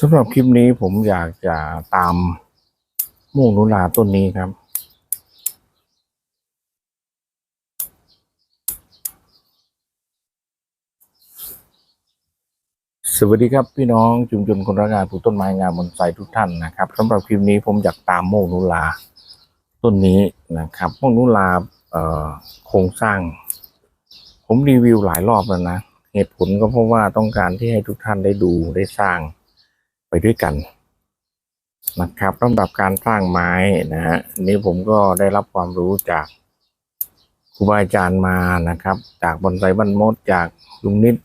สำหรับคลิปนี้ผมอยากจะตามม่วงนุลาต้นนี้ครับ สวัสดีครับพี่น้องชุมชนคนรักงานปลูกต้นไม้งามบนไซทุกท่านนะครับสำหรับคลิปนี้ผมอยากตามโมกนุลาต้นนี้นะครับโมกนุลาโครงสร้าง ผมรีวิวหลายรอบแล้วนะ เหตุผลก็เพราะว่าต้องการที่ให้ทุกท่านได้ดูได้สร้าง ไปด้วยกันนะครับสำหรับการสร้างไม้นะฮะนนี้ผมก็ได้รับความรู้จากครูบาอาจารย์มานะครับ จากบอนไซบ้านมดจากลุงนิด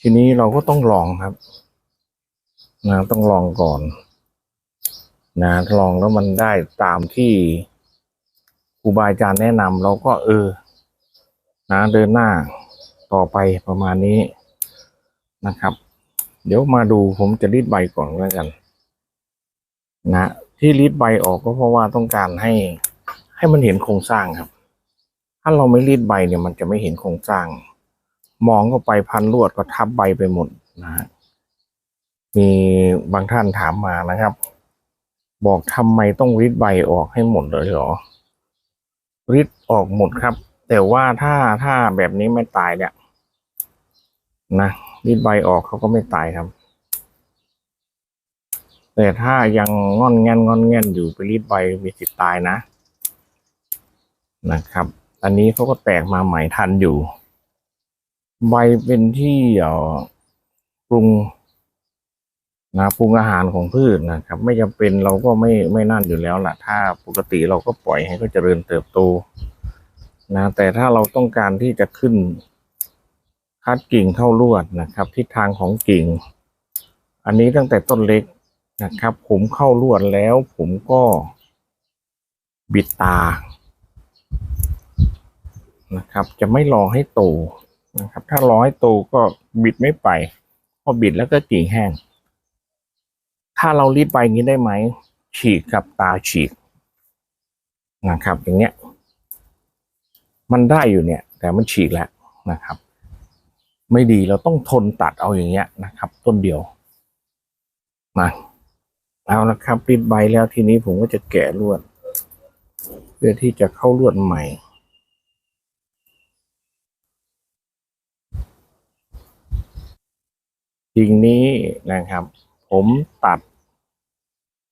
ทีนี้เราก็ต้องลองครับนะต้องลองก่อน นะลองแล้วมันได้ตามที่ครูบาอาจารย์แนะนำเราก็เออ นะเดินหน้าต่อไปประมาณนี้นะครับ เดี๋ยวมาดูผมจะรีดใบก่อนแล้วกัน นะที่รีดใบออกก็เพราะว่าต้องการให้ ให้มันเห็นโครงสร้างครับ ถ้าเราไม่รีดใบเนี่ยมันจะไม่เห็นโครงสร้าง มองเข้าไปพันลวดก็ทับใบไปหมดนะฮะมีบางท่านถามมานะครับ บอกทำไมต้องรีดใบออกให้หมดเลยเหรอรีดออกหมดครับ แต่ว่าถ้าถ้าแบบนี้ไม่ตายเนี่ยนะ รีดใบออกเขาก็ไม่ตายครับ แต่ถ้ายังงอนแงนงอนแงนอยู่ไปรีดใบมีสิทธิ์ตายนะนะครับ อันนี้เขาก็แตกมาใหม่ทันอยู่ ใบเป็นที่ปรุงนะปรุงอาหารของพืชนะครับ ไม่จำเป็นเราก็ไม่ไม่นั่นอยู่แล้วล่ะ ถ้าปกติเราก็ปล่อยให้เขาเจริญเติบโตนะแต่ถ้าเราต้องการที่จะขึ้น คัดกิ่งเข้าลวดนะครับ ทิศทางของกิ่ง อันนี้ตั้งแต่ต้นเล็กนะครับ ผมเข้าลวดแล้ว ผมก็บิดตานะครับ จะไม่รอให้โตนะครับ ถ้ารอให้โตก็บิดไม่ไปพอบิดแล้วก็กิ่งแห้ง ถ้าเรารีดไปงนี้ได้ไหมฉีกกับตาฉีกนะครับ อย่างเงี้ย มันได้อยู่เนี่ย แต่มันฉีกแล้วนะครับ ไม่ดีเราต้องทนตัดเอาอย่างเงี้ยนะครับ ต้นเดียวมาเอาละครับปิดใบแล้วทีนี้ผมก็จะแกะลวด เพื่อที่จะเข้าลวดใหม่กิ่งนี้นะครับ ผมตัด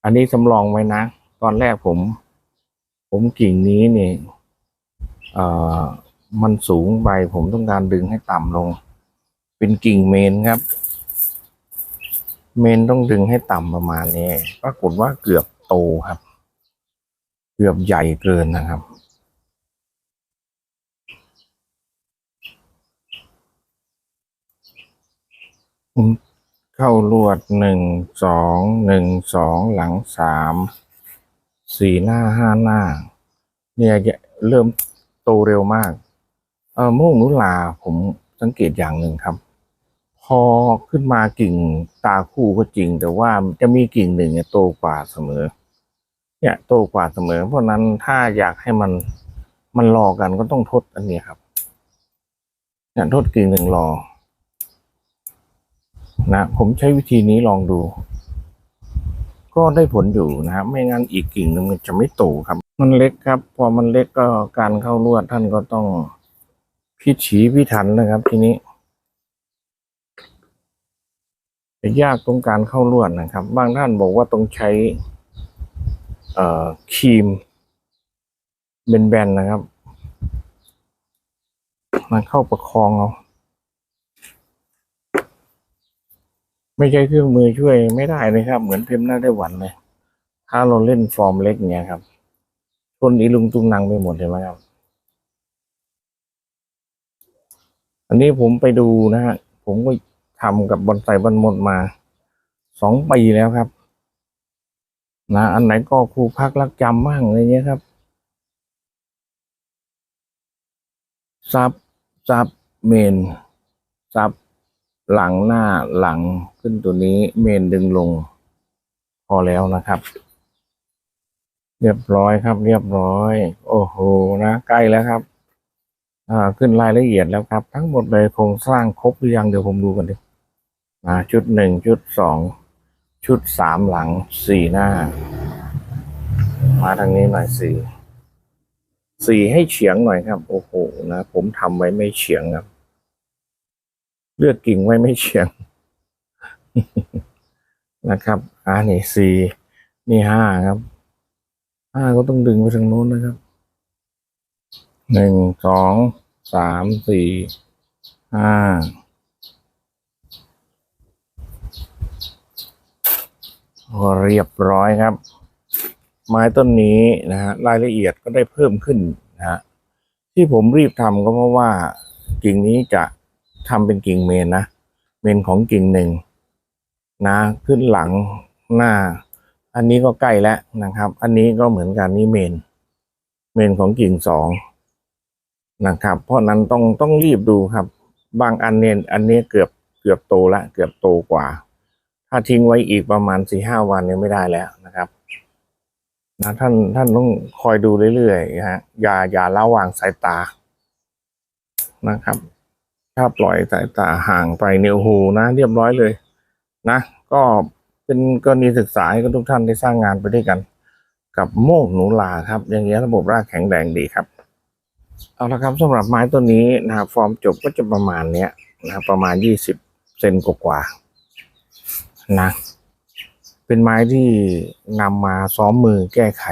อันนี้สำรองไว้นะ ตอนแรกผม ผมกิ่งนี้เนี่ยเอ่อมันสูงไปผมต้องการดึงให้ต่ำลง เป็นกิ่งเมนครับ เมนต้องดึงให้ต่ำประมาณนี้ปรากฏว่าเกือบโตครับ เกือบใหญ่เกินนะครับ เข้าลวดหนึ่งสองหนึ่งสองหลังสามสี่หน้าห้าหน้า เนี่ยเริ่มโตเร็วมาก เออโม่งนุลาผมสังเกตอย่างหนึ่งครับ อขึ้นมากิ่งตาคู่ก็จริง แต่ว่าจะมีกิ่งหนึ่งเนี่ยโตกว่าเสมอ เนี่ยโตกว่าเสมอ เพราะนั้นถ้าอยากให้มันมันรอกันก็ต้องทดอันนี้ครับเนี่ยทดกิ่งหนึ่งรอ นะผมใช้วิธีนี้ลองดู ก็ได้ผลอยู่นะครับไม่งั้นอีกกิ่งหนึ่งมันจะไม่โตครับ มันเล็กครับ พอมันเล็กก็การเข้าลวดท่านก็ต้องพิถีพิถันนะครับ ทีนี้ ยากตรงการเข้าลวดนะครับ บางท่านบอกว่าต้องใช้ เอ่อครีมเบนๆนะครับมันเข้าประคองเอาไม่ใช่เครื่องมือช่วยไม่ได้เลยครับ เหมือนเพมหน้าได้หวันเลย ถ้าเราเล่นฟอร์มเล็กเนี้ยครับชนอีลุงตุงนางไปหมดเห็นไหมครับ อันนี้ผมไปดูนะฮะผมก็ ทำกับบอนไซบันหมดมาสองปีแล้วครับนะอันไหนก็ครูพักรักจำบ้างอะไรเงี้ยครับซับซับเมนซับหลังหน้าหลังขึ้นตัวนี้เมนดึงลง พอแล้วนะครับ เรียบร้อยครับ เรียบร้อย โอ้โหนะใกล้แล้วครับอ่าขึ้นรายละเอียดแล้วครับ ทั้งหมดเลยโครงสร้างครบหรือยังเดี๋ยวผมดูกันดิ อ่าชุดหนึ่งชุดสองชุดสามหลังสี่หน้า มาทางนี้หน่อยสี่สี่ให้เฉียงหน่อยครับ โอ้โหนะผมทำไว้ไม่เฉียงครับ เลือกกิ่งไว้ไม่เฉียง นะครับอ่านี่สี่นี่ห้าครับห้าก็ต้องดึงไปทางโน้นนะครับหนึ่งสองสามสี่ห้า เรียบร้อยครับ ไม้ต้นนี้นะฮะรายละเอียดก็ได้เพิ่มขึ้นนะฮะที่ผมรีบทำก็เพราะว่า กิ่งนี้จะทำเป็นกิ่งเมนนะเมนของกิ่งหนึ่งนะขึ้นหลังหน้า อันนี้ก็ใกล้แล้วนะครับ อันนี้ก็เหมือนกันนี่เมน เมนของกิ่งสองนะครับ เพราะนั้นต้องต้องรีบดูครับ บางอันเนี่ยอันนี้เกือบเกือบโตละเกือบโตกว่า ถ้าทิ้งไว้อีกประมาณสี่ห้าวันเนี่ยไม่ได้แล้วนะครับนะท่านท่านต้องคอยดูเรื่อยๆนะฮะอย่าอย่าละวางสายตานะครับ ถ้าปล่อยสายตาห่างไปเนี่ยโอ้โหนะ เรียบร้อยเลยนะ ก็เป็นกรณีศึกษาให้กับทุกท่านได้สร้างงานไปด้วยกัน กับโมกหนูลาครับ อย่างเงี้ยระบบรากแข็งแรงดีครับ เอาละครับสำหรับไม้ต้นนี้นะครับฟอร์มจบก็จะประมาณเนี้ยนะครับประมาณยี่สิบเซนกว่า นะ เป็นไม้ที่นำมาซ้อมมือแก้ไข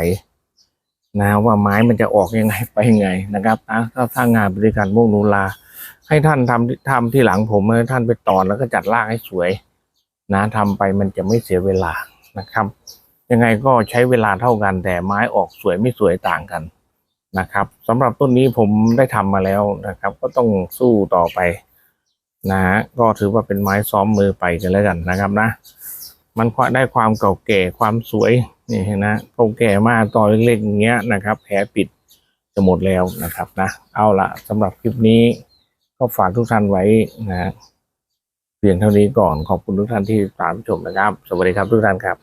นะว่าไม้มันจะออกยังไงไปยังไงนะครับนะถ้าสร้างงานบริการโมกนูลา ให้ท่านทำทำที่หลังผมให้ท่านไปตอนแล้วก็จัดรากให้สวย นะทำไปมันจะไม่เสียเวลานะครับ ยังไงก็ใช้เวลาเท่ากันแต่ไม้ออกสวยไม่สวยต่างกันนะครับสำหรับต้นนี้ผมได้ทำมาแล้วนะครับ ก็ต้องสู้ต่อไป นะฮะก็ถือว่าเป็นไม้ซ้อมมือไปกันแล้วกันนะครับนะ มันได้ความเก่าแก่ความสวยนี่เห็นนะเก่าแก่มากตอนเล็กๆอย่างเงี้ยนะครับแผลปิดจะหมดแล้วนะครับนะ เอาละสำหรับคลิปนี้ก็ฝากทุกท่านไว้นะเพียงเท่านี้ก่อนขอบคุณทุกท่านที่ตามชมนะครับ สวัสดีครับทุกท่านครับ